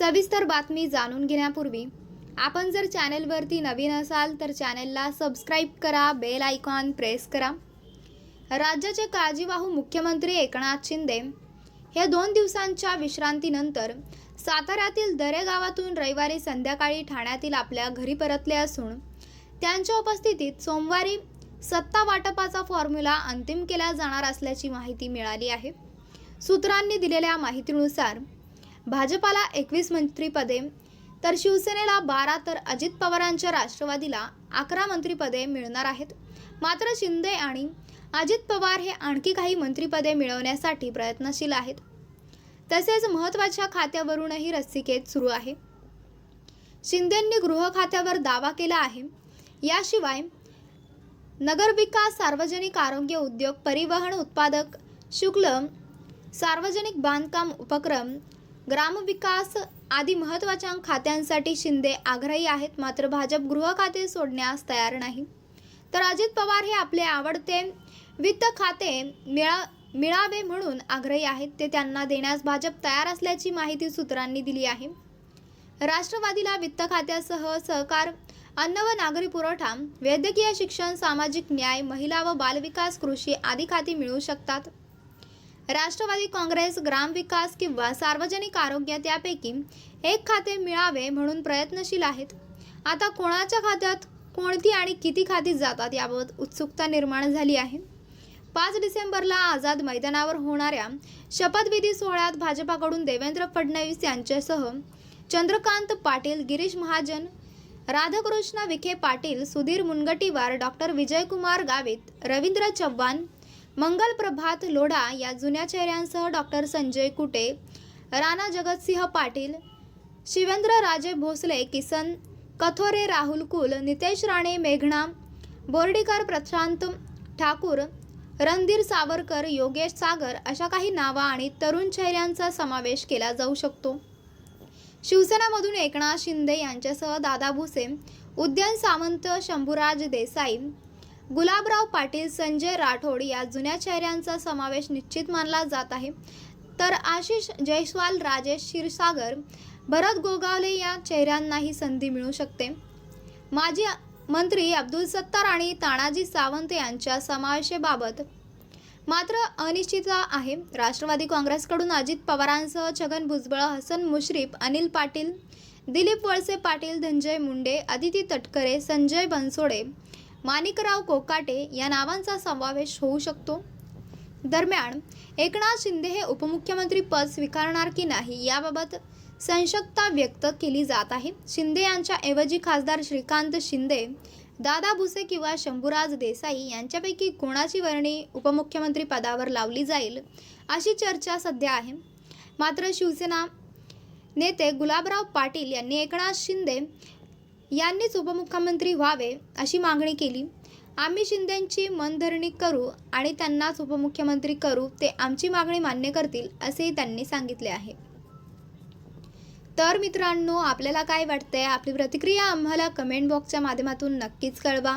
सविस्तर बातमी जाणून घेण्यापूर्वी आपण जर चॅनेलवरती नवीन असाल तर चॅनेलला सबस्क्राईब करा बेल आयकॉन प्रेस करा. राज्याचे काळजीवाहू मुख्यमंत्री एकनाथ शिंदे हे दोन दिवसांच्या विश्रांतीनंतर साताऱ्यातील दरे गावातून रविवारी संध्याकाळी ठाण्यातील आपल्या घरी परतले असून त्यांच्या उपस्थितीत सोमवारी सत्ता वाटपाचा फॉर्म्युला अंतिम केला जाणार असल्याची माहिती मिळाली आहे. सूत्रांनी दिलेल्या माहितीनुसार भाजपाला एकवीस मंत्रीपदे तर शिवसेनेला बारा तर अजित पवारांच्या राष्ट्रवादीला अकरा मंत्रिपदे मिळणार आहेत. मात्र शिंदे आणि अजित पवार हे आणखी काही मंत्रिपदे मिळवण्यासाठी प्रयत्नशील आहेत. तसेच महत्त्वाच्या खात्यावरूनही रस्सीखेच सुरू आहे. शिंदेंनी गृह खात्यावर दावा केला आहे. याशिवाय नगरविकास सार्वजनिक आरोग्य उद्योग परिवहन उत्पादक शुक्ल सार्वजनिक बांधकाम उपक्रम ग्रामविकास आदी महत्त्वाच्या खात्यांसाठी शिंदे आग्रही आहेत. मात्र भाजप गृह खाते सोडण्यास तयार नाही. तर अजित पवार हे आपले आवडते वित्त खाते मिळा मिळावे म्हणून आग्रही आहेत. ते त्यांना देण्यास भाजप तयार असल्याची माहिती सूत्रांनी दिली आहे. राष्ट्रवादीला वित्त खात्यासह सहकार अन्न व नागरी पुरवठा वैद्यकीय शिक्षण सामाजिक न्याय महिला व बालविकास कृषी आदी खाती मिळू शकतात. राष्ट्रवादी काँग्रेस ग्रामविकास किंवा सार्वजनिक आरोग्य त्यापैकी एक खाते मिळावे म्हणून प्रयत्नशील आहेत. आता कोणाच्या खात्यात कोणती आणि किती खाती जातात याबाबत उत्सुकता निर्माण झाली आहे. पाच डिसेंबरला आझाद मैदानावर होणाऱ्या शपथविधी सोहळ्यात भाजपाकडून देवेंद्र फडणवीस यांच्यासह चंद्रकांत पाटील गिरीश महाजन राधाकृष्ण विखे पाटील सुधीर मुनगटीवार डॉक्टर विजयकुमार गावित रवींद्र चव्हाण मंगल प्रभात लोढा या जुन्या चेहऱ्यांसह डॉक्टर संजय कुटे राणा जगतसिंह पाटील शिवेंद्र राजे भोसले किसन कथोरे राहुल कुल नितेश राणे मेघना बोर्डीकर प्रशांत ठाकूर रणधीर सावरकर योगेश सागर अशा काही नावा आणि तरुण चेहऱ्यांचा समावेश केला जाऊ शकतो. शिवसेनामधून एकनाथ शिंदे यांच्यासह दादा भुसे उद्यन सामंत शंभूराज देसाई गुलाबराव पाटील संजय राठोड या जुन्या चेहऱ्यांचा समावेश निश्चित मानला जात आहे. तर आशिष जयस्वाल राजेश क्षीरसागर भरत गोगावले या चेहऱ्यांनाही संधी मिळू शकते. माजी मंत्री अब्दुल सत्तार आणि तानाजी सावंत यांच्या समावेशाबाबत मात्र अनिश्चितता आहे. राष्ट्रवादी काँग्रेसकडून अजित पवारांसह छगन भुजबळ हसन मुश्रीफ अनिल पाटील दिलीप वळसे पाटील धनंजय मुंडे अदिती तटकरे संजय बनसोडे माणिकराव कोकाटे या नावांचा समावेश होऊ शकतो. दरम्यान एकनाथ शिंदे हे उपमुख्यमंत्री पद स्वीकारणार की नाही याबाबत संशक्ता व्यक्त केली जात आहे. शिंदे यांच्या ऐवजी खासदार श्रीकांत शिंदे दादा भुसे किंवा शंभूराज देसाई यांच्यापैकी कोणाची वर्णी उपमुख्यमंत्री पदावर लावली जाईल अशी चर्चा सध्या आहे. मात्र शिवसेना नेते गुलाबराव पाटील यांनी एकनाथ शिंदे यांनीच उपमुख्यमंत्री व्हावे अशी मागणी केली. आम्ही शिंदेंची मनधरणी करू आणि त्यांनाच उपमुख्यमंत्री करू ते आमची मागणी मान्य करतील असेही त्यांनी सांगितले आहे. तर मित्रांनो आपल्याला काय वाटतंय? आपली प्रतिक्रिया आम्हाला कमेंट बॉक्सच्या माध्यमातून नक्कीच कळवा.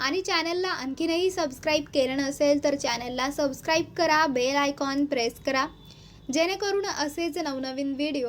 आणि चॅनलला आणखीनही सबस्क्राईब केलं नसेल तर चॅनलला सबस्क्राईब करा बेल आयकॉन प्रेस करा. जेणेकरून असेच नवनवीन व्हिडिओ